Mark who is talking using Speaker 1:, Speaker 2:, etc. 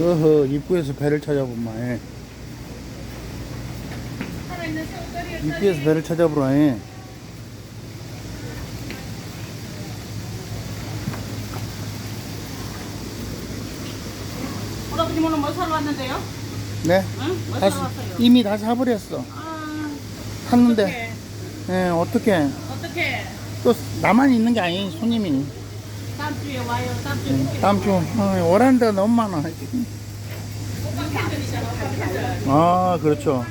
Speaker 1: 어허 입구에서 배를 찾아본마에 예. 입구에서 배를
Speaker 2: 찾아보라에 예. 아버지 오늘 뭐 사러 왔는데요?
Speaker 1: 네?
Speaker 2: 응? 뭐
Speaker 1: 다,
Speaker 2: 왔어요?
Speaker 1: 이미 다 사버렸어.
Speaker 2: 아,
Speaker 1: 샀는데. 예, 어떻게
Speaker 2: 어떻게?
Speaker 1: 또 나만 있는 게 아니 손님이.
Speaker 2: 다음 주에 와요. 다음 주에
Speaker 1: 예, 다음 주. 어, 데가 너무 많아. 아 그렇죠